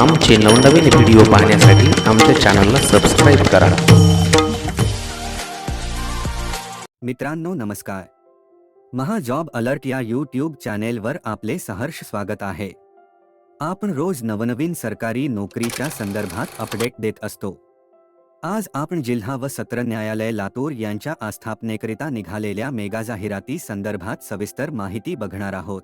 आमचे नवनवीन व्हिडिओ पाहण्यासाठी आमच्या चॅनलला सबस्क्राईब करा. मित्रांनो नमस्कार. महाजॉब अलर्ट या यूट्यूब चॅनेलवर आपले सहर्ष स्वागत आहे. आपण रोज नवनवीन सरकारी नोकरीच्या संदर्भात अपडेट देत असतो. आज आपण जिल्हा व सत्र न्यायालय लातूर यांच्या आस्थापनेकरिता निघालेल्या मेगा जाहिराती संदर्भात सविस्तर माहिती बघणार आहोत.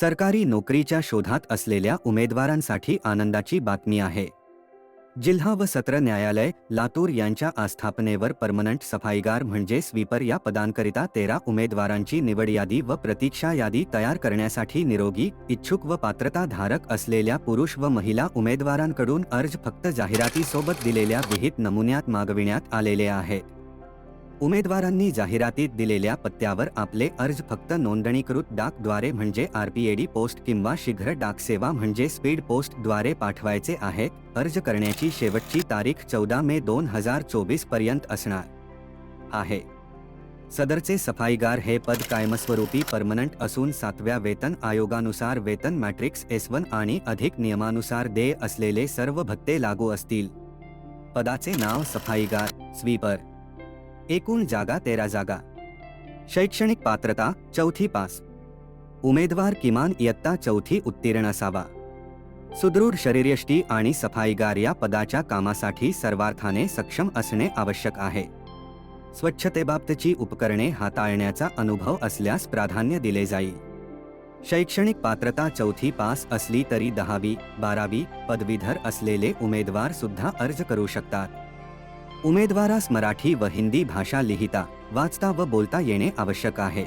सरकारी नोकरीच्या शोधात असलेल्या उमेदवारांसाठी आनंदाची बातमी आहे. जिल्हा व सत्र न्यायालय लातूर यांच्या आस्थापनेवर परमनंट सफाईगार म्हणजे स्वीपर या पदांकरिता तेरा उमेदवारांची निवड यादी व प्रतीक्षा यादी तयार करण्यासाठी निरोगी इच्छुक व पात्रताधारक असलेल्या पुरुष व महिला उमेदवारांकडून अर्ज फक्त जाहिरातीसोबत दिलेल्या विहित नमुन्यात मागविण्यात आलेले आहेत. उमेदवारांनी जाहिरातीत दिलेल्या पत्त्यावर आपले अर्ज फक्त नोंदणीकृत डाकद्वारे म्हणजे आरपीएडी पोस्ट किंवा शीघ्र डाक सेवा म्हणजे स्पीड पोस्टद्वारे पाठवायचे आहेत अर्ज करण्याची शेवटची तारीख चौदा मे दोन हजार चोवीसपर्यंत असणार आहे. सदरचे सफाईगार हे पद कायमस्वरूपी परमनंट असून सातव्या वेतन आयोगानुसार वेतन मॅट्रिक्स एस वन आणि अधिक नियमानुसार देय असलेले सर्व भत्ते लागू असतील. पदाचे नाव सफाईगार स्वीपर एकूण जागा तेरा जागा. शैक्षणिक पात्रता चौथी पास. उमेदवार किमान इयत्ता चौथी उत्तीर्ण असावा. सुदृढ शरीरयष्टी आणि सफाईगार या पदाच्या कामासाठी सर्वार्थाने सक्षम असणे आवश्यक आहे. स्वच्छतेबाबतची उपकरणे हाताळण्याचा अनुभव असल्यास प्राधान्य दिले जाईल. शैक्षणिक पात्रता चौथी पास असली तरी दहावी बारावी पदवीधर असलेले उमेदवार सुद्धा अर्ज करू शकतात. उमेदवारास मराठी व हिंदी भाषा लिहिता वाचता व बोलता येणे आवश्यक आहे.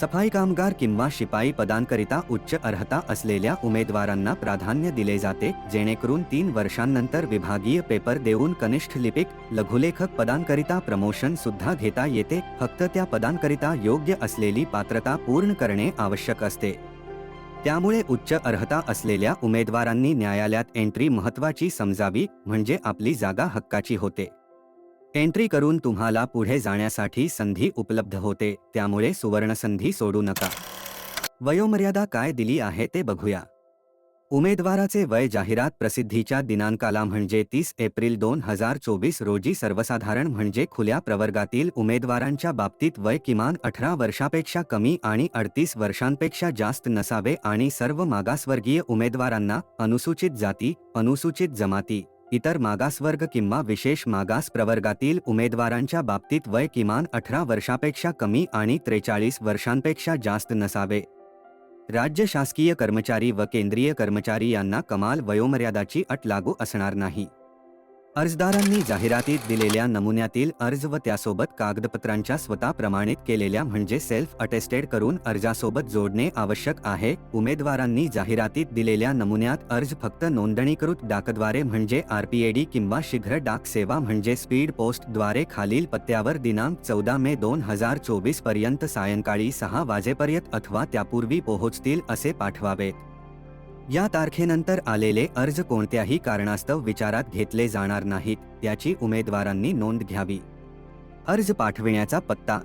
सफाई कामगार किंवा शिपाई पदांकरिता उच्च अर्हता असलेल्या उमेदवारांना प्राधान्य दिले जाते जेणेकरून तीन वर्षांनंतर विभागीय पेपर देऊन कनिष्ठ लिपिक लघुलेखक पदांकरिता प्रमोशन सुद्धा घेता येते फक्त त्या पदांकरिता योग्य असलेली पात्रता पूर्ण करणे आवश्यक असते. त्यामुळे उच्च अर्हता असलेल्या उमेदवारांनी न्यायालयात एंट्री महत्वाची समजावी म्हणजे आपली जागा हक्काची होते. एंट्री करून तुम्हाला पुढे जाण्यासाठी संधी उपलब्ध होते त्यामुळे सुवर्णसंधी सोडू नका. वयोमर्यादा काय दिली आहे ते बघूया. उमेदवाराचे वय जाहिरात प्रसिद्धीच्या दिनांकाला म्हणजे तीस एप्रिल दोन हजार चोवीस रोजी सर्वसाधारण म्हणजे खुल्या प्रवर्गातील उमेदवारांच्या बाबतीत वय किमान अठरा वर्षापेक्षा कमी आणि अडतीस वर्षांपेक्षा जास्त नसावे आणि सर्व मागासवर्गीय उमेदवारांना अनुसूचित जाती अनुसूचित जमाती इतर मागासवर्ग किंवा विशेष मागास प्रवर्गातील उमेदवारांच्या बाबतीत वय किमान अठरा वर्षापेक्षा कमी आणि त्रेचाळीस वर्षांपेक्षा जास्त नसावे. राज्य शासकीय कर्मचारी व केंद्रीय कर्मचारी यांना कमाल वयोमर्यादाची अट लागू असणार नाही. अर्जदारांनी जाहिरातीत दिलेल्या नमुन्यातील अर्ज व त्यासोबत कागदपत्रांच्या स्वतः प्रमाणित केलेल्या म्हणजे सेल्फ अटेस्टेड करून अर्जासोबत जोडणे आवश्यक आहे. उमेदवारांनी जाहिरातीत दिलेल्या नमुन्यात अर्ज फक्त नोंदणीकृत डाकद्वारे म्हणजे आरपीएडी किंवा शीघ्र डाक सेवा म्हणजे स्पीड पोस्टद्वारे खालील पत्त्यावर दिनांक चौदा मे दोन हजार चोवीसपर्यंत सायंकाळी सहा वाजेपर्यंत अथवा त्यापूर्वी पोहोचतील असे पाठवावेत. या तारखेनंतर आलेले अर्ज कोणत्याही कारणास्तव विचारात घेतले जाणार नाहीत त्याची उमेदवारांनी नोंद घ्यावी. अर्ज पाठविण्याचा पत्ता.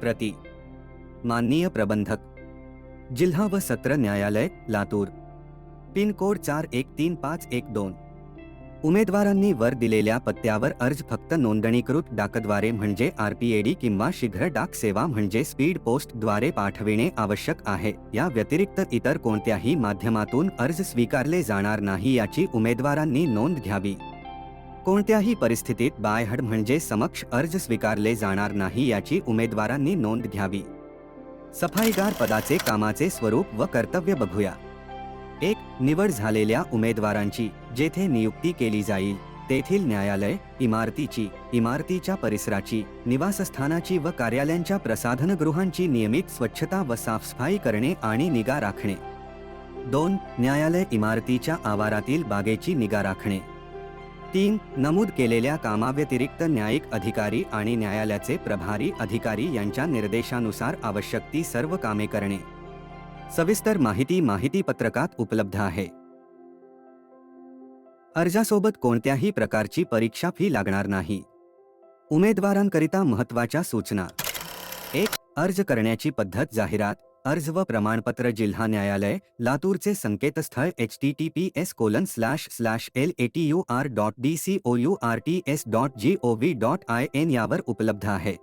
प्रति. माननीय प्रबंधक. जिल्हा व सत्र न्यायालय लातूर. पिनकोड चार एक तीन पाच एक दोन. उमेदवारांनी वर दिलेल्या पत्त्यावर अर्ज फक्त नोंदणीकृत डाकद्वारे म्हणजे आरपीएडी किंवा शीघ्र डाक सेवा म्हणजे स्पीड पोस्टद्वारे पाठविणे आवश्यक आहे. या व्यतिरिक्त इतर कोणत्याही माध्यमातून अर्ज स्वीकारले जाणार नाही याची उमेदवारांनी नोंद घ्यावी. कोणत्याही परिस्थितीत बायहड म्हणजे समक्ष अर्ज स्वीकारले जाणार नाही याची उमेदवारांनी नोंद घ्यावी. सफाईगार पदाचे कामाचे स्वरूप व कर्तव्य बघूया. एक निवड झालेल्या उमेदवारांची जेथे नियुक्ती केली जाईल तेथील न्यायालय इमारतीची इमारतीच्या परिसराची निवासस्थानाची व कार्यालयांच्या प्रसाधनगृहांची नियमित स्वच्छता व साफसफाई करणे आणि निगा राखणे. दोन न्यायालय इमारतीच्या आवारातील बागेची निगा राखणे. तीन नमूद केलेल्या कामाव्यतिरिक्त न्यायिक अधिकारी आणि न्यायालयाचे प्रभारी अधिकारी यांच्या निर्देशानुसार आवश्यक ती सर्व कामे करणे. सविस्तर माहिती माहिती पत्रकात उपलब्ध आहे. अर्जासोबत कोणत्याही प्रकारची परीक्षा फ़ी लागणार नाही. उमेदवारांकरिता महत्त्वाच्या सूचना. एक, अर्ज़ करण्याची पद्धत जाहिरात, अर्ज़ व प्रमाणपत्र जिल्हा न्यायालय, लातूरचे संकेतस्थळ H T T P S colon slash slash L A T U R dot D C O U R T S dot G O V dot I N यावर उपलब्ध आहे.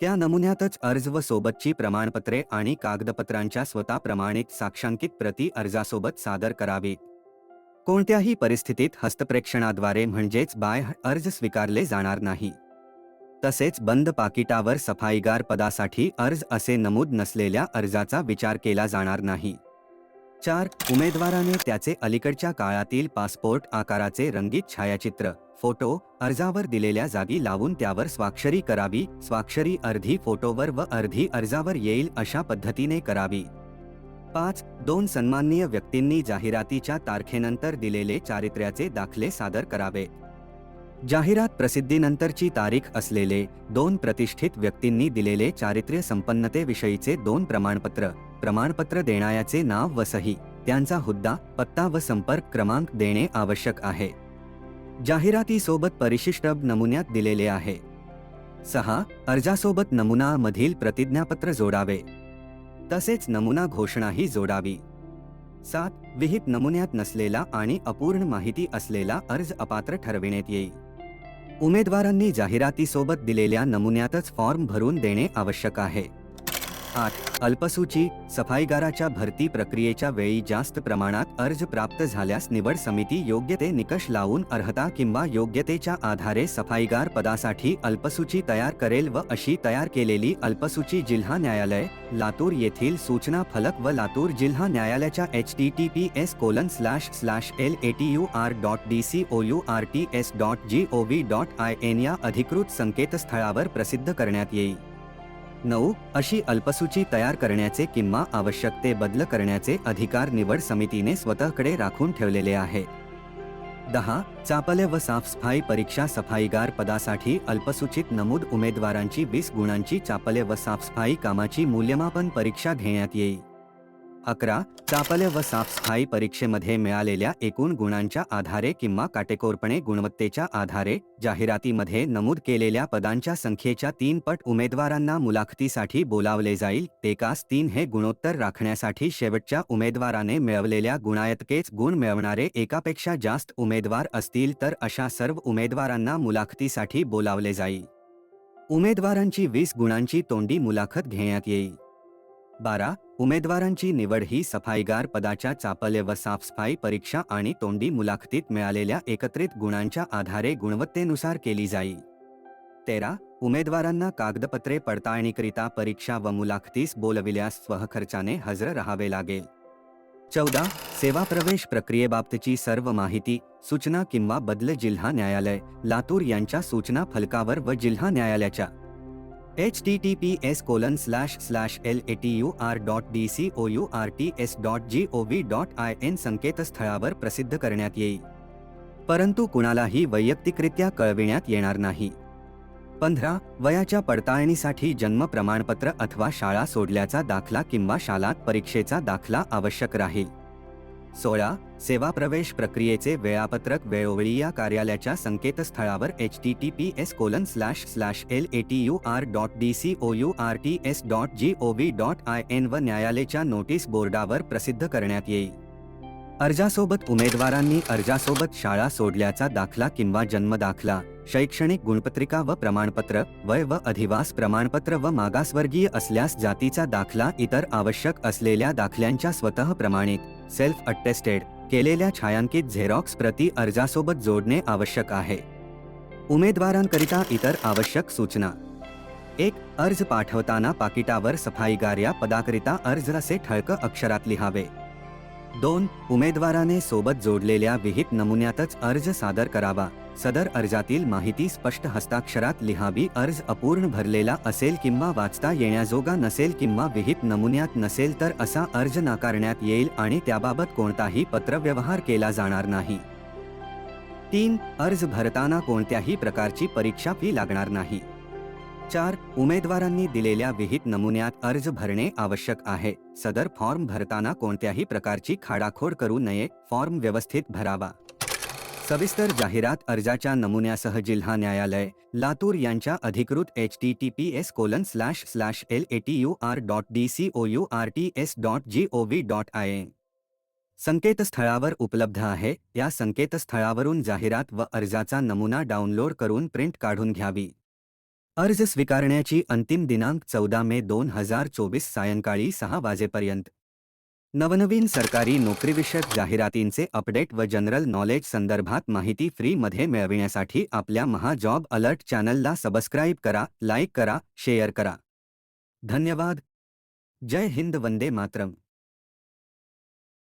त्या नमुन्यातच अर्ज व सोबतची प्रमाणपत्रे आणि कागदपत्रांच्या स्वतः प्रमाणित साक्षांकित प्रती अर्जासोबत सादर करावी. कोणत्याही परिस्थितीत हस्तप्रेक्षणाद्वारे म्हणजेच बाय अर्ज स्वीकारले जाणार नाही. तसेच बंद पाकिटावर सफाईगार पदासाठी अर्ज असे नमूद नसलेल्या अर्जाचा विचार केला जाणार नाही. चार उमेदवाराने त्याचे अलीकडच्या काळातील पासपोर्ट आकाराचे रंगीत छायाचित्र फोटो अर्जावर दिलेल्या जागी लावून त्यावर स्वाक्षरी करावी स्वाक्षरी अर्धी फोटोवर व अर्धी अर्जावर येईल अशा पद्धतीने करावी. पाच दोन सन्माननीय व्यक्तींनी जाहिरातीच्या तारखेनंतर दिलेले चारित्र्याचे दाखले सादर करावे. जाहिरात प्रसिद्धीनंतरची तारीख असलेले दोन प्रतिष्ठित व्यक्तींनी दिलेले चारित्र्य संपन्नतेविषयीचे दोन प्रमाणपत्र प्रमाणपत्र देणाऱ्याचे नाव व सही त्यांचा हुद्दा पत्ता व संपर्क क्रमांक देणे आवश्यक आहे. जाहिरातीसोबत परिशिष्ट नमुन्यात दिलेले आहे. सहा अर्जासोबत नमुना मधील प्रतिज्ञापत्र जोडावे. तसेच नमुना घोषणाही जोडावी. सात विहित नमुन्यात नसलेला आणि अपूर्ण माहिती असलेला अर्ज अपात्र ठरविण्यात येईल. उमेदवारांनी जाहिरातीसोबत दिलेल्या नमुन्यातच फॉर्म भरून देणे आवश्यक आहे. आठ. अल्पसूची सफाईगाराच्या भरती प्रक्रियेच्या वेळी जास्त प्रमाणात अर्ज प्राप्त झाल्यास निवड समिती योग्य ते निकष लावून अर्हता किंवा योग्यतेच्या आधारे सफाईगार पदासाठी अल्पसूची तयार करेल व अशी तयार केलेली अल्पसूची जिल्हा न्यायालय लातूर येथील सूचना फलक व लातूर जिल्हा न्यायालयाच्या H T T P S colon slash slash L A T U R dot D C O U R T S dot G O V dot I N या अधिकृत संकेतस्थळावर प्रसिद्ध करण्यात येईल. नऊ अशी अल्पसूची तयार करण्याचे किंवा आवश्यक ते बदल करण्याचे अधिकार निवड समितीने स्वतःकडे राखून ठेवलेले आहे. दहा चापले व साफसफाई परीक्षा सफाईगार पदासाठी अल्पसूचित नमूद उमेदवारांची वीस गुणांची चापले व साफसफाई कामाची मूल्यमापन परीक्षा घेण्यात येईल. अकरा चापल्य व साफसफाई परीक्षेमध्ये मिळालेल्या एकूण गुणांच्या आधारे किंवा काटेकोरपणे गुणवत्तेच्या आधारे जाहिरातीमध्ये नमूद केलेल्या पदांच्या संख्येच्या तीन पट उमेदवारांना मुलाखतीसाठी बोलावले जाईल. एकास तीन हे गुणोत्तर राखण्यासाठी शेवटच्या उमेदवाराने मिळवलेल्या गुणायतकेच गुण मिळवणारे एकापेक्षा जास्त उमेदवार असतील तर अशा सर्व उमेदवारांना मुलाखतीसाठी बोलावले जाईल. उमेदवारांची वीस गुणांची तोंडी मुलाखत घेण्यात येईल. बारा उमेदवारांची निवड ही सफाईगार पदाच्या चापले व साफसफाई परीक्षा आणि तोंडी मुलाखतीत मिळालेल्या एकत्रित गुणांच्या आधारे गुणवत्तेनुसार केली जाईल. तेरा उमेदवारांना कागदपत्रे पडताळणीकरिता परीक्षा व मुलाखतीस बोलविल्यास स्वखर्चाने हजर राहावे लागेल. चौदा सेवा प्रवेश प्रक्रियेबाबतची सर्व माहिती सूचना किंवा बदल जिल्हा न्यायालय लातूर यांच्या सूचना फलकावर व जिल्हा न्यायालयाच्या H T T P S colon slash slash L A T U R dot D C O U R T S dot G O V dot I N संकेतस्थळावर प्रसिद्ध करण्यात येईल. परंतु कुणालाही वैयक्तिकरित्या कळविण्यात येणार नाही. पंधरा वयाच्या पडताळणीसाठी जन्म प्रमाणपत्र अथवा शाळा सोडल्याचा दाखला किंवा शालात परीक्षेचा दाखला आवश्यक राहील. सोळा सेवा प्रवेश प्रक्रियेचे वेळापत्रक वेळोवेळी या कार्यालयाच्या संकेतस्थळावर H T T P S colon slash slash L A T U R dot D C O U R T S dot G O V dot I N व न्यायालयाच्या नोटीस बोर्डावर प्रसिद्ध करण्यात येईल. अर्जासोबत उमेदवारांनी अर्जासोबत शाळा सोडल्याचा दाखला किंवा जन्मदाखला शैक्षणिक गुणपत्रिका व प्रमाणपत्र वय व अधिवास प्रमाणपत्र व मागासवर्गीय असल्यास जातीचा दाखला इतर आवश्यक असलेल्या दाखल्यांच्या स्वतः प्रमाणित सेल्फ अटेस्टेड केलेल्या छायांकित झेरॉक्स प्रती अर्जासोबत जोडणे आवश्यक आहे. उमेदवारांकरिता इतर आवश्यक सूचना. एक अर्ज पाठवताना पाकिटावर सफाईगार या पदाकरिता अर्ज असे ठळक अक्षरात लिहावे. दोन उमेदवाराने सोबत जोडलेल्या विहित नमुन्यातच अर्ज सादर करावा. सदर अर्जातील माहिती स्पष्ट हस्ताक्षरात लिहावी. अर्ज अपूर्ण भरलेला असेल किंवा वाचता येण्याजोगा नसेल किंवा विहित नमुन्यात नसेल तर असा अर्ज नाकारण्यात येईल आणि त्याबाबत कोणताही पत्रव्यवहार केला जाणार नाही. तीन अर्ज भरताना कोणत्याही प्रकारची परीक्षा फी लागणार नाही. चार उमेदवारांनी दिलेल्या विहित नमुन्यात अर्ज भरणे आवश्यक आहे. सदर फॉर्म भरताना कोणत्याही प्रकारची खाडाखोड करू नये. फॉर्म व्यवस्थित भरावा. सविस्तर जाहिरात अर्जाच्या नमुन्यासह जिल्हा न्यायालय लातूर यांच्या अधिकृत H T T P S colon slash slash L A T U R dot D C O U R T S dot G O V dot I संकेतस्थळावर उपलब्ध आहे. या संकेतस्थळावरून जाहिरात व अर्जाचा नमुना डाउनलोड करून प्रिंट काढून घ्यावी. अर्ज़ स्वीकारण्याची अंतिम दिनांक चौदा मे दोन हज़ार चोवीस सायंकाळी सहा वाजेपर्यंत. नवनवीन सरकारी नोकरीविषयक जाहिरातींचे अपडेट व जनरल नॉलेज संदर्भात माहिती फ्रीमध्ये मिळविण्यासाठी आपल्या महाजॉब अलर्ट चॅनलला सबस्क्राईब करा, लाईक करा, शेअर करा. धन्यवाद. जय हिंद, वंदे मातरम.